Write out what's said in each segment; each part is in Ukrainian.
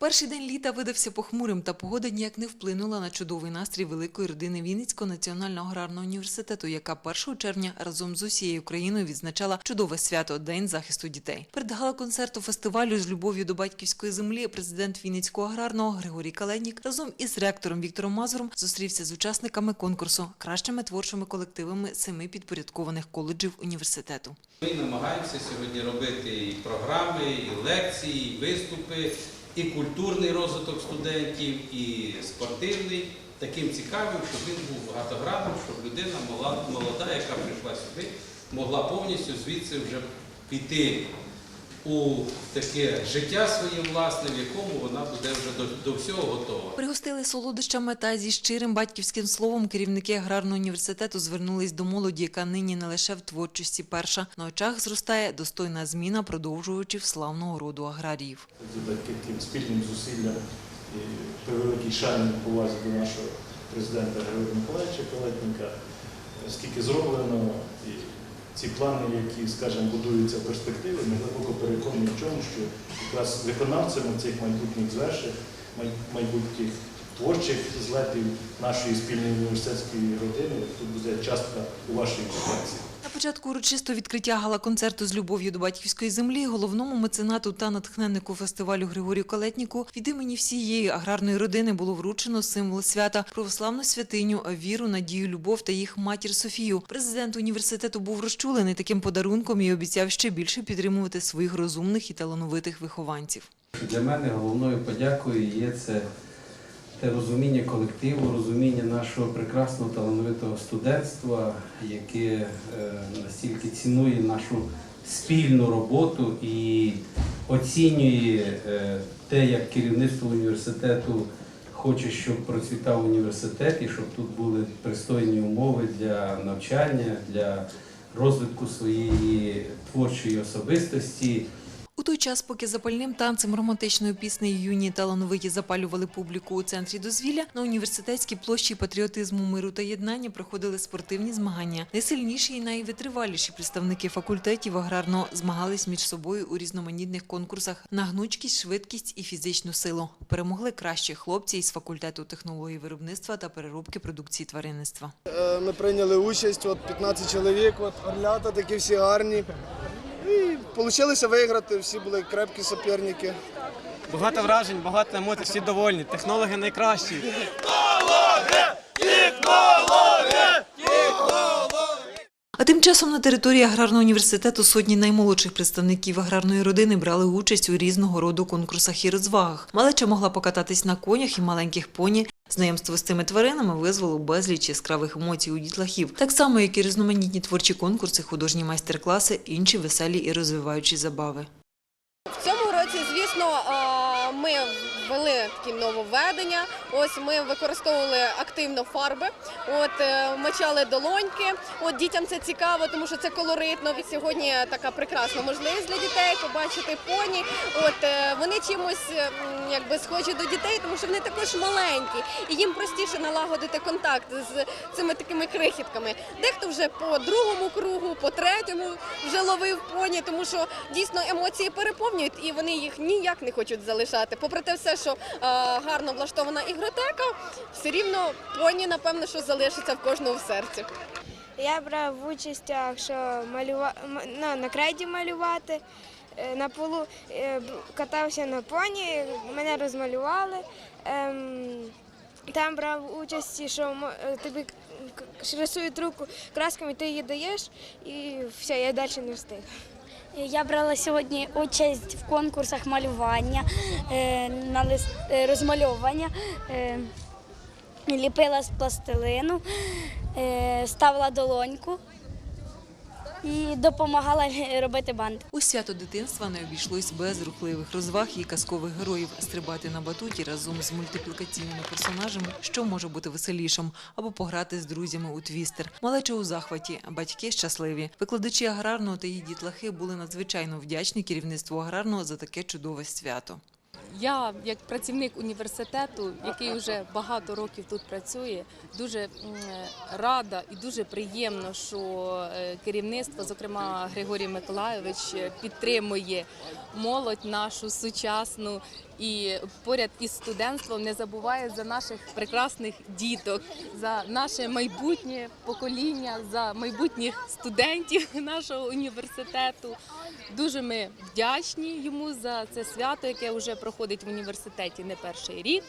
Перший день літа видався похмурим, та погода ніяк не вплинула на чудовий настрій великої родини Вінницького національного аграрного університету, яка 1 червня разом з усією Україною відзначала чудове свято День захисту дітей. Перед гала-концерту фестивалю з любов'ю до батьківської землі президент Вінницького аграрного Григорій Каледнік разом із ректором Віктором Мазуром зустрівся з учасниками конкурсу, кращими творчими колективами семи підпорядкованих коледжів університету. Ми намагаємося сьогодні робити і програми, і лекції, і виступи, і культурний розвиток студентів, і спортивний, таким цікавим, щоб він був багатогранним, щоб людина молода, яка прийшла сюди, могла повністю звідси вже піти у таке життя своє власне, в якому вона буде вже до, до всього готова. Пригостили солодощами та зі щирим батьківським словом керівники аграрного університету звернулись до молоді, яка нині не лише в творчості перша. На очах зростає достойна зміна продовжувачів славного роду аграріїв. таким спільним зусиллям і при великій шані повазі до нашого президента Григорія Миколаївича Калетника, скільки зроблено, і ці плани, які, скажімо, будуються в перспективі, ми глибоко переконані в чому, що якраз виконавцями цих майбутніх звершень, майбутніх творчих злетів нашої спільної університетської родини, тут буде частка у вашій колекції. На початку урочистого відкриття гала-концерту з любов'ю до батьківської землі головному меценату та натхненнику фестивалю Григорію Калетніку від імені всієї аграрної родини було вручено символ свята православну святиню, віру, надію, любов та їх матір Софію. Президент університету був розчулений таким подарунком і обіцяв ще більше підтримувати своїх розумних і талановитих вихованців. Для мене головною подякою є це те розуміння колективу, розуміння нашого прекрасного талановитого студентства, яке е, настільки цінує нашу спільну роботу і оцінює е, те, як керівництво університету хоче, щоб процвітав університет і щоб тут були пристойні умови для навчання, для розвитку своєї творчої особистості. У той час, поки запальним танцем романтичною піснею юні талановиті запалювали публіку у центрі дозвілля, на університетській площі патріотизму, миру та єднання проходили спортивні змагання. Найсильніші і найвитриваліші представники факультетів аграрного змагались між собою у різноманітних конкурсах на гнучкість, швидкість і фізичну силу. Перемогли кращі хлопці із факультету технології виробництва та переробки продукції тваринництва. Е, Ми прийняли участь, от 15 чоловік, от орлята такі всі гарні. Вийшло виграти, всі були крепкі суперники. Багато вражень, багато емоцій, всі довольні. Технологи найкращі. А тим часом на території аграрного університету сотні наймолодших представників аграрної родини брали участь у різного роду конкурсах і розвагах. Малеча могла покататись на конях і маленьких поні. Знайомство з цими тваринами визвало безліч яскравих емоцій у дітлахів, так само як і різноманітні творчі конкурси, художні майстер-класи, інші веселі і розвиваючі забави. В цьому році, звісно, ми ввели такі нововведення. Ось ми використовували активно фарби, от е, мочали долоньки. От дітям це цікаво, тому що це колоритно. І сьогодні така прекрасна можливість для дітей побачити поні. От е, вони чимось е, якби схожі до дітей, тому що вони також маленькі, і їм простіше налагодити контакт з цими такими крихітками. Дехто вже по другому кругу, по третьому вже ловив поні, тому що дійсно емоції переповнюють і вони їх ніяк не хочуть залишати. Попри те, все, що е, гарно влаштована ігротека, все рівно поні, напевно, що залишиться в кожного в серці. Я брав участь, що малюва... ну, на крейді малювати. Е, На полу е, катався на поні, мене розмалювали. Ем, Там брав участь, що тобі рисують руку красками, ти її даєш, і все, я далі не встиг. Я брала сьогодні участь в конкурсах малювання, е, на лист, е, розмальовування, е, ліпила з пластилину, ставила долоньку і допомагала робити банди. У свято дитинства не обійшлось без рухливих розваг і казкових героїв. Стрибати на батуті разом з мультиплікаційними персонажами, що може бути веселішим, або пограти з друзями у твістер. Малеча у захваті, батьки щасливі. Викладачі аграрного та її дітлахи були надзвичайно вдячні керівництву аграрного за таке чудове свято. Я, як працівник університету, який вже багато років тут працює, дуже рада і дуже приємно, що е, керівництво, зокрема Григорій Миколайович, підтримує молодь нашу сучасну і поряд із студентством не забуває за наших прекрасних діток, за наше майбутнє покоління, за майбутніх студентів нашого університету. Дуже ми вдячні йому за це свято, яке вже проходить в університеті не перший рік.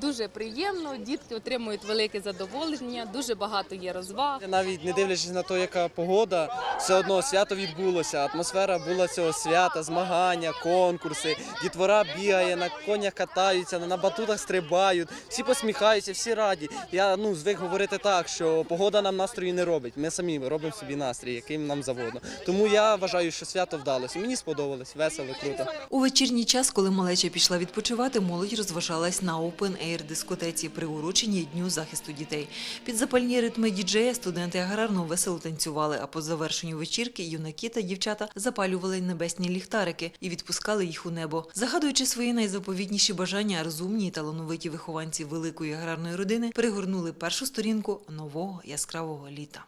Дуже приємно, дітки отримують велике задоволення, дуже багато є розваг. Навіть не дивлячись на те, яка погода, все одно свято відбулося. Атмосфера була цього свята, змагання, конкурси. Дітвора бігає, на конях катаються, на батутах стрибають, всі посміхаються, всі раді. Я ну звик говорити так, що погода нам настрою не робить. Ми самі робимо собі настрій, яким нам завгодно. Тому я вважаю, що свято вдалося. Мені сподобалось, весело, круто. У вечірній час, коли малеча пішла відпочивати, молодь розважалась на open-air дискотеці, приуроченій Дню захисту дітей. Під запальні ритми діджея студенти аграрно весело танцювали, а по завершенню вечірки юнаки та дівчата запалювали небесні ліхтарики і відпускали їх у небо. Загадуючи свої найзаповітніші бажання, розумні і талановиті вихованці великої аграрної родини перегорнули першу сторінку нового яскравого літа.